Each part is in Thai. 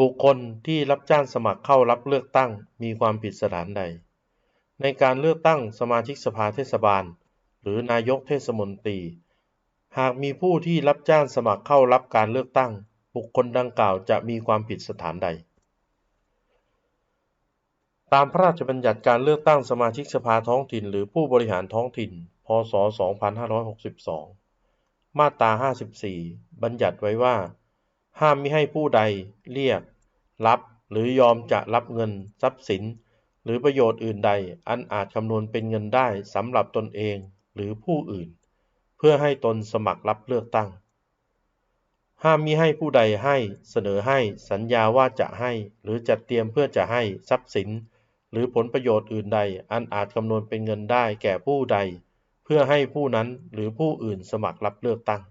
บุคคลที่รับจ้างสมัครเข้ารับเลือกตั้งมีความผิดสถานใด ในการเลือกตั้งสมาชิกสภาเทศบาล หรือนายกเทศมนตรี หากมีผู้ที่รับจ้างสมัครเข้ารับการเลือกตั้ง บุคคลดังกล่าวจะมีความผิดสถานใด ตามพระราชบัญญัติการเลือกตั้งสมาชิกสภาท้องถิ่น หรือผู้บริหารท้องถิ่น พ.ศ.2562 มาตรา 54 บัญญัติไว้ว่า ห้ามมิให้ผู้ใดเรียก รับ หรือยอมจะรับเงินทรัพย์สิน หรือประโยชน์อื่นใด อันอาจคำนวณเป็นเงินได้สำหรับตนเองหรือผู้อื่น เพื่อให้ตนสมัครรับเลือกตั้ง ห้ามมิให้ผู้ใดให้เสนอให้สัญญาว่าจะให้ หรือจัดเตรียมเพื่อจะให้ทรัพย์สิน หรือผลประโยชน์อื่นใด อันอาจคำนวณเป็นเงินได้แก่ผู้ใด เพื่อให้ผู้นั้นหรือผู้อื่นสมัครรับเลือกตั้ง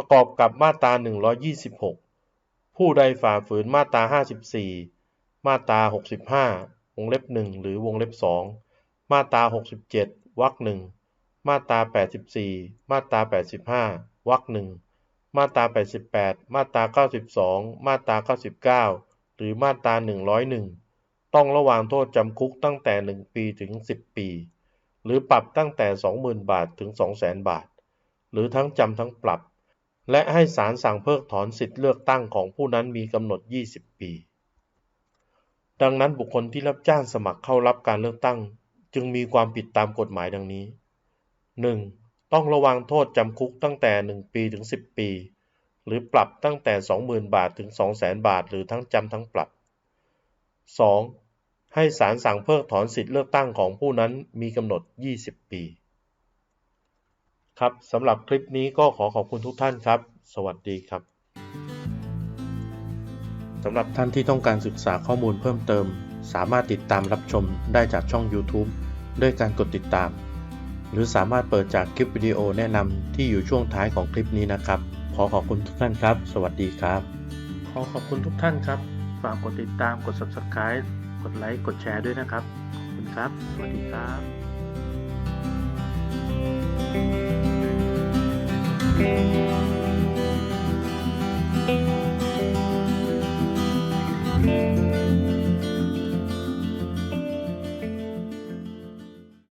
ประกอบกับมาตรา 126 ผู้ใดฝ่าฝืนมาตรา 54 มาตรา 65 วงเล็บ 1 หรือวงเล็บ 2 มาตรา 67 วรรคหนึ่ง มาตรา 84 มาตรา 85 วรรคหนึ่ง มาตรา 88 มาตรา 92 มาตรา 99 หรือมาตรา 101 ต้องระวางโทษจำคุกตั้งแต่ 1 ปีถึง 10 ปี หรือปรับตั้งแต่ 20,000 บาทถึง 200,000 บาท หรือทั้งจำทั้งปรับ และให้ศาลสั่งเพิกถอนสิทธิเลือกตั้งของผู้นั้นมีกำหนด 20 ปี ดังนั้นบุคคลที่รับจ้างสมัครเข้ารับการเลือกตั้ง จึงมีความผิดตามกฎหมายดังนี้ 1. ต้องระวังโทษจำคุกตั้งแต่ 1 ปีถึง 10 ปี หรือปรับตั้งแต่ 20,000 บาทถึง 200,000 บาท หรือทั้งจำทั้งปรับ 2. ให้ศาลสั่งเพิกถอนสิทธิเลือกตั้งของผู้นั้นมีกำหนด 20 ปี ครับสำหรับคลิปนี้ก็ขอขอบคุณทุกท่านครับ สวัสดีครับสำหรับท่านที่ต้องการศึกษาข้อมูลเพิ่มเติม สามารถติดตามรับชมได้จากช่อง YouTube ด้วยการกดติดตาม หรือสามารถเปิดจากคลิปวิดีโอแนะนำที่อยู่ช่วงท้ายของคลิปนี้นะครับ ขอขอบคุณทุกท่านครับ สวัสดีครับ ขอขอบคุณทุกท่านครับ ฝากกดติดตามกด Subscribe กดไลค์กดแชร์ด้วยนะครับ ขอบคุณครับ สวัสดีครับ Música